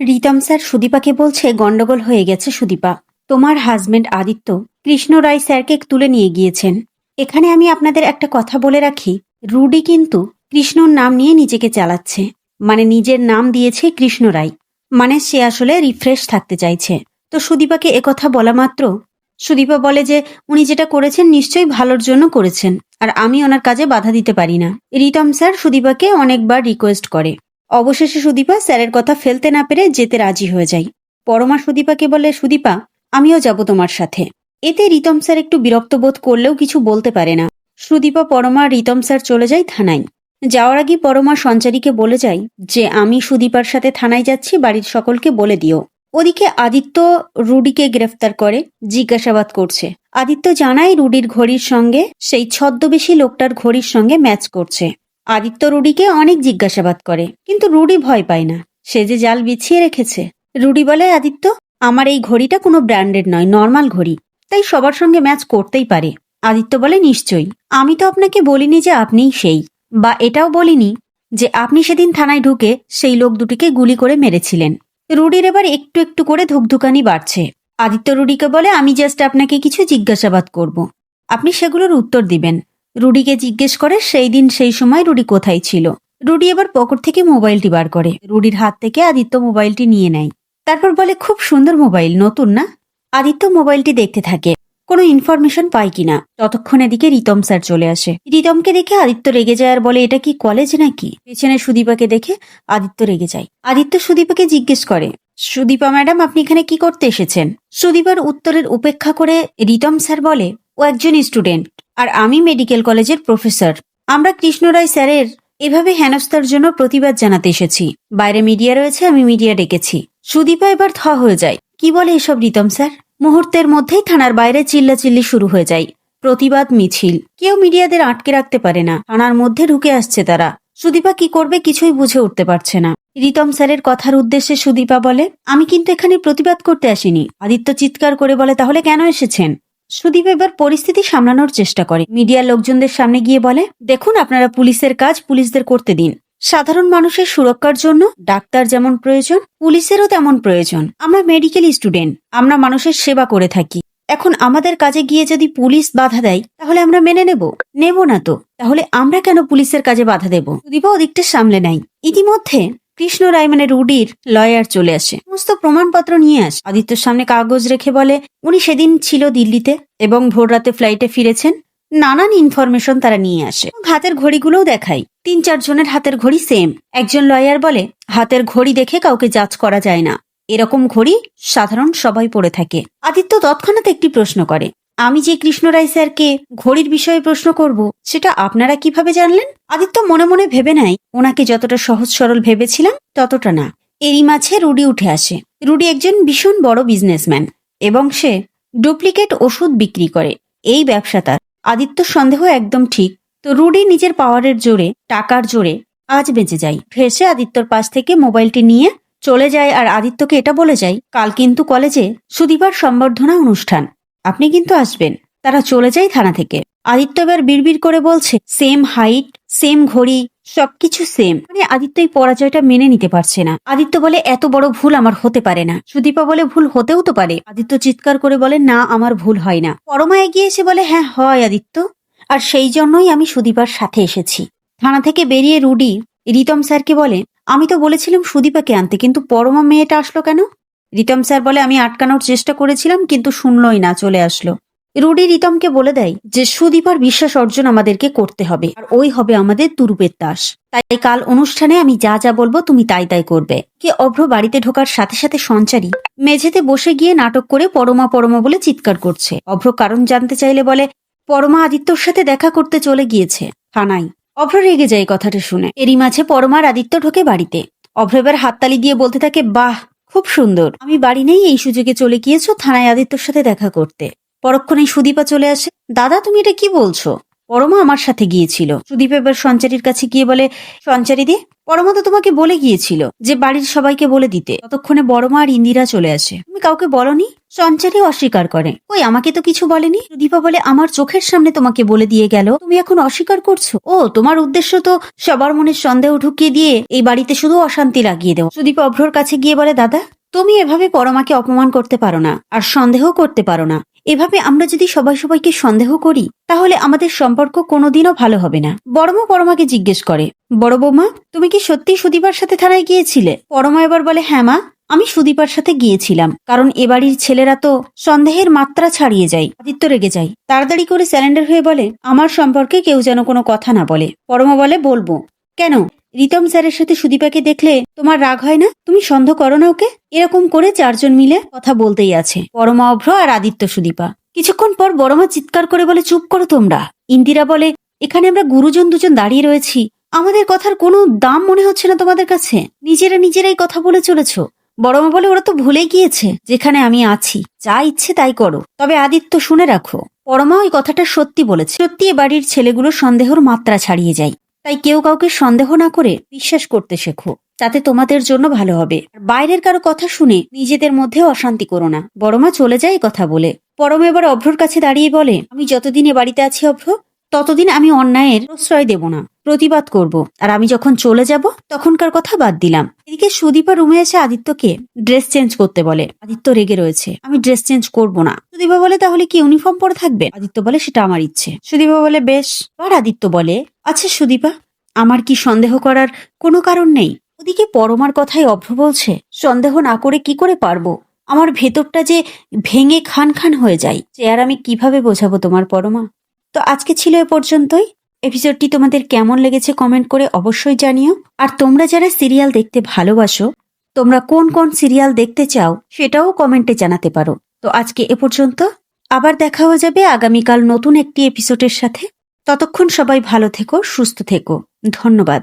Ritam sir সুদীপাকে বলছে গন্ডগোল হয়ে গেছে সুদীপা। তোমার হাজবেন্ড আদিত্য কৃষ্ণ রায় স্যারকে তুলে নিয়ে গিয়েছেন। এখানে আমি আপনাদের একটা কথা বলে রাখি। রুডি কিন্তু কৃষ্ণর নাম নিয়ে নিজেকে চালাচ্ছে। মানে নিজের নাম দিয়েছে কৃষ্ণ রায়। মানে সে আসলে রিফ্রেশ থাকতে চাইছে। তো সুদীপাকে একথা বলা মাত্র, সুদীপা বলে যে উনি যেটা করেছেন নিশ্চয়ই ভালোর জন্য করেছেন, আর আমি ওনার কাজে বাধা দিতে পারি না। রিতম স্যার সুদীপাকে অনেকবার রিকোয়েস্ট করে। অবশেষে সুদীপা স্যারের কথা ফেলতে না পেরে যেতে রাজি হয়ে যায়। পরমা সুদীপাকে বলে, সুদীপা, আমিও যাব তোমার সাথে। এতে রিতম স্যার একটু বিরক্ত বোধ করলেও কিছু বলতে পারে না। সুদীপা, পরমা, রিতম স্যার চলে যায় থানায়। যাওয়ার আগে পরমা সঞ্চারীকে বলে যায় যে, আমি সুদীপার সাথে থানায় যাচ্ছি, বাড়ির সকলকে বলে দিও। ওদিকে আদিত্য রুডিকে গ্রেফতার করে, জিজ্ঞাসাবাদ করছে। আদিত্য জানায়, রুডির ঘড়ির সঙ্গে, সেই ছদ্মবেশী লোকটার ঘড়ির সঙ্গে ম্যাচ করছে। আদিত্য রুডিকে অনেক জিজ্ঞাসাবাদ করে, কিন্তু রুডি ভয় পায় না। সে যে জাল বিছিয়ে রেখেছে। রুডি বলে, আদিত্য, আমার এই ঘড়িটা কোনো ব্র্যান্ডেড নয়, নর্মাল ঘড়ি। তাই সবার সঙ্গে ম্যাচ করতেই পারে। আদিত্য বলে, নিশ্চয়ই। আমি তো আপনাকে বলিনি যে আপনিই সেই, বা এটাও বলিনি যে আপনি সেদিন থানায় ঢুকে সেই লোক দুটিকে গুলি করে মেরেছিলেন। রুডির এবার একটু একটু করে ধুকধুকানি বাড়ছে। আদিত্য রুডিকে বলে, আমি জাস্ট আপনাকে কিছু জিজ্ঞাসাবাদ করব। আপনি সেগুলোর উত্তর দিবেন। রুডিকে জিজ্ঞেস করে, সেই দিন সেই সময় রুডি কোথায় ছিল? রুডি এবার পকেট থেকে মোবাইলটি বার করে। রুডির হাত থেকে আদিত্য মোবাইলটি নিয়ে নেয়। তারপর বলে, খুব সুন্দর মোবাইল, নতুন না? আদিত্য মোবাইলটি দেখতে থাকে। কোনো ইনফরমেশন পায় কিনা? ততক্ষণ এদিকে রিতম স্যার চলে আসে। রিতমকে দেখে আদিত্য রেগে যায় আর বলে, এটা কি কলেজ নাকি? পেছনে সুদীপাকে দেখে আদিত্য রেগে যায়। আদিত্য সুদীপাকে জিজ্ঞেস করে, সুদীপা ম্যাডাম, আপনি এখানে কি করতে এসেছেন? সুদীপার উত্তরের উপেক্ষা করে রিতম স্যার বলে ও একজন স্টুডেন্ট, আর আমি মেডিকেল কলেজের প্রফেসর। আমরা কৃষ্ণ রায় স্যারের এভাবে হেনস্থার জন্য প্রতিবাদ জানাতে এসেছি। বাইরে মিডিয়া রয়েছে, আমি মিডিয়া ডেকেছি। সুদীপা এবার থ হয়ে যায়। কি বলে এসব রিতম স্যার? মুহূর্তের মধ্যেই থানার বাইরে চিল্লাচিল্লি শুরু হয়ে যায়। প্রতিবাদ মিছিল। কেউ মিডিয়াদের আটকে রাখতে পারে না। থানার মধ্যে ঢুকে আসছে তারা। সুদীপা কি করবে কিছুই বুঝে উঠতে পারছে না। রিতম স্যারের কথার উদ্দেশ্যে সুদীপা বলে, আমি কিন্তু এখানে প্রতিবাদ করতে আসিনি। আদিত্য চিৎকার করে বলে, তাহলে কেন এসেছেন? সুদীপ এবার পরিস্থিতি সামলানোর চেষ্টা করে। মিডিয়ার লোকজনদের সামনে গিয়ে বলে, দেখুন, আপনারা পুলিশের কাজ পুলিশদের করতে দিন। সাধারণ মানুষের সুরক্ষার জন্য ডাক্তার যেমন প্রয়োজন, পুলিশেরও তেমন প্রয়োজন। আমরা মেডিকেল স্টুডেন্ট, আমরা মানুষের সেবা করে থাকি। এখন আমাদের কাজে গিয়ে যদি পুলিশ বাধা দেয়, তাহলে আমরা মেনে নেব। নেব না তো। তাহলে আমরা কেন পুলিশের কাজে বাধা দেব? সুদীপা ওদিকটা সামলে নাই ইতিমধ্যে কৃষ্ণ রায় মানে রুডির লয়ার চলে আসে। সমস্ত প্রমাণপত্র নিয়ে আসে। আদিত্যর সামনে কাগজ রেখে বলে, উনি সেদিন ছিল দিল্লিতে এবং ভোর রাতে ফ্লাইটে ফিরেছেন। নানান ইনফরমেশন তারা নিয়ে আসে। হাতের ঘড়িগুলোও দেখায়। তিন চারজনের হাতের ঘড়ি সেম একজন লয়ার বলে, হাতের ঘড়ি দেখে কাউকে জাজ করা যায় না। এরকম ঘড়ি সাধারণ সবাই পড়ে থাকে। আদিত্য তৎক্ষণাৎ একটি প্রশ্ন করে আমি যে কৃষ্ণ রায় স্যারকে ঘড়ির বিষয়ে প্রশ্ন করব, সেটা আপনারা কীভাবে জানলেন? আদিত্য মনে মনে ভেবে নেয়, ওনাকে যতটা সহজ সরল ভেবেছিলাম, ততটা না। এরই মাঝে রুডি উঠে আসে। রুডি একজন ভীষণ বড় বিজনেসম্যান এবং সে ডুপ্লিকেট ওষুধ বিক্রি করে। এই ব্যবসা তার। আদিত্য সন্দেহ একদম ঠিক। তো রুডি নিজের পাওয়ারের জোরে, টাকার জোরে আজ বেঁচে যায়। ভেসে আদিত্যর পাশ থেকে মোবাইলটি নিয়ে চলে যায় আর আদিত্যকে এটা বলে যায়, কাল কিন্তু কলেজে সুদীপার সম্বর্ধনা অনুষ্ঠান। আপনি কিন্তু আসবেন। তারা চলে যায় থানা থেকে। আদিত্য এবার বিড়বিড় করে বলছে সেম হাইট সেম ঘড়ি, সবকিছু সেম মানে আদিত্য এই পরাজয়টা মেনে নিতে পারছে না। আদিত্য বলে, এত বড় ভুল আমার হতে পারে না। সুদীপা বলে, ভুল হতেও তো পারে। আদিত্য চিৎকার করে বলে, না, আমার ভুল হয় না। পরমা এগিয়ে এসে বলে হ্যাঁ হয় আদিত্য। আর সেই জন্যই আমি সুদীপার সাথে এসেছি। থানা থেকে বেরিয়ে রুডি, রিতম স্যারকে বলে, আমি তো বলেছিলাম সুদীপাকে আনতে, কিন্তু পরমা মেয়েটা আসলো কেন? রিতম স্যার বলে, আমি আটকানোর চেষ্টা করেছিলাম, কিন্তু শুনলই না, চলে আসলো রুডি রিতমকে বলে দেয় যে সুদীপার বিশ্বাস অর্জন আমাদেরকে করতে হবে, আর ওই হবে আমাদের তুরুপের তাস তাই কাল অনুষ্ঠানে আমি যা যা বলব, তুমি তাই তাই করবে কে অভ্র বাড়িতে ঢোকার সাথে সাথে সঞ্চারী মেঝেতে বসে গিয়ে নাটক করে পরমা পরমা বলে চিৎকার করছে। অভ্র কারণ জানতে চাইলে বলে, পরমা আদিত্যর সাথে দেখা করতে চলে গিয়েছে, থানায় অভ্র রেগে যায় কথাটা শুনে। এরই মাঝে পরমার আদিত্য ঢোকে বাড়িতে। অভ্র এবার হাততালি দিয়ে বলতে থাকে, বাহ খুব সুন্দর। আমি বাড়ি নেই, এই সুযোগে চলে গিয়েছো, থানায় আদিত্যর সাথে দেখা করতে। পরক্ষণে সুদীপা চলে আসে। দাদা, তুমি এটা কি বলছো? পরমা আমার সাথে গিয়েছিল। সুদীপ এবার সঞ্চারীর কাছে গিয়ে বলে, সঞ্চারী দি, পরমা তো তোমাকে বলে গিয়েছিল যে বাড়ির সবাইকে বলে দিতে। ততক্ষণে বড়মা আর ইন্দিরা চলে আসে। কাউকে বলনি? সঞ্চারী অস্বীকার করে। ওই, আমাকে তো কিছু বলেনি? সুদীপা বলে, আমার চোখের সামনে তোমাকে বলে দিয়ে গেল। তুমি এখন অস্বীকার করছ? ও, তোমার উদ্দেশ্য তো সবার মনে সন্দেহ ঢুকিয়ে দিয়ে এই বাড়িতে শুধু অশান্তি লাগিয়ে দেও সুদীপা অভ্রর কাছে গিয়ে বলে, দাদা, তুমি এভাবে পরমাকে অপমান করতে পারো না, আর সন্দেহ করতে পারো না। এভাবে আমরা যদি সবাই সবাইকে সন্দেহ করি, তাহলে আমাদের সম্পর্ক কোনোদিনও ভালো হবে না। বড়মা পরমাকে জিজ্ঞেস করে, বড় বৌমা, তুমি কি সত্যি সুদীপার সাথে থানায় গিয়েছিলে? পরমা এবার বলে হ্যাঁ মা আমি সুদীপার সাথে গিয়েছিলাম, কারণ এ বাড়ির ছেলেরা তো সন্দেহের মাত্রা ছাড়িয়ে যায়, আদিত্য রেগে যায়। তাড়াতাড়ি করে স্যালেন্ডার হয়ে বলে, আমার সম্পর্কে কেউ যেন কোনো কথা না বলে। পরমা বলে, বলব। কেন? রিতম স্যারের সাথে সুদীপাকে দেখলে তোমার রাগ হয় না? তুমি সন্দেহ করো না ওকে? এরকম করে চারজন মিলে কথা বলতেই আছে, পরমা, অভ্র আর আদিত্য সুদীপা। কিছুক্ষণ পর বড়মা চিৎকার করে বলে, চুপ করো তোমরা। ইন্দিরা বলে, এখানে আমরা গুরুজন দুজন দাঁড়িয়ে রয়েছি। আমাদের কথার কোনো দাম মনে হচ্ছে না তোমাদের কাছে? নিজেরা নিজেরাই কথা বলে চলেছ। বড়মা বলে ওরা তো ভুলে গিয়েছে যেখানে আমি আছি। যা ইচ্ছে তাই করো। তবে আদিত্য শুনে রাখো, পরমা ওই কথাটা সত্যি বলেছে। সত্যি এ বাড়ির ছেলেগুলো সন্দেহর মাত্রা ছাড়িয়ে যায়। তাই কেউ কাউকে সন্দেহ না করে বিশ্বাস করতে শেখো তাতে তোমাদের জন্য ভালো হবে। বাইরের কারও কথা শুনে নিজেদের মধ্যে অশান্তি করো না। বড়মা চলে যায় কথা বলে। পরম এবার অভ্রর কাছে দাঁড়িয়ে বলে, আমি যতদিন এ বাড়িতে আছি অভ্র, ততদিন আমি অন্যায়ের প্রশ্রয় দেব না। প্রতিবাদ করব। আর আমি যখন চলে যাব, তখনকার কথা বাদ দিলাম। এদিকে সুদীপা রুমে এসে আদিত্যকে ড্রেস চেঞ্জ করতে বলে। আদিত্য রেগে রয়েছে। আমি ড্রেস চেঞ্জ করব না। সুদীপা বলে, তাহলে কি ইউনিফর্ম পরে থাকবে? আদিত্য বলে, সেটা আমার ইচ্ছে। সুদীপা বলে, বেশ। আর আদিত্য বলে আচ্ছা সুদীপা, আমার কি সন্দেহ করার কোনো কারণ নেই? ওদিকে পরমার কথাই অভ্র বলছে, সন্দেহ না করে কি করে পারব? আমার ভেতরটা যে ভেঙে খান খান হয়ে যায়। আর আমি কীভাবে বোঝাবো তোমার পরমা? তো আজকে ছিল এ পর্যন্তই। এপিসোডটি তোমাদের কেমন লেগেছে কমেন্ট করে অবশ্যই জানিও। আর তোমরা যারা সিরিয়াল দেখতে ভালোবাসো, তোমরা কোন কোন সিরিয়াল দেখতে চাও সেটাও কমেন্টে জানাতে পারো। তো আজকে এ পর্যন্ত, আবার দেখা হয়ে যাবে আগামীকাল নতুন একটি এপিসোডের সাথে। ততক্ষণ সবাই ভালো থেকো, সুস্থ থেকো। ধন্যবাদ।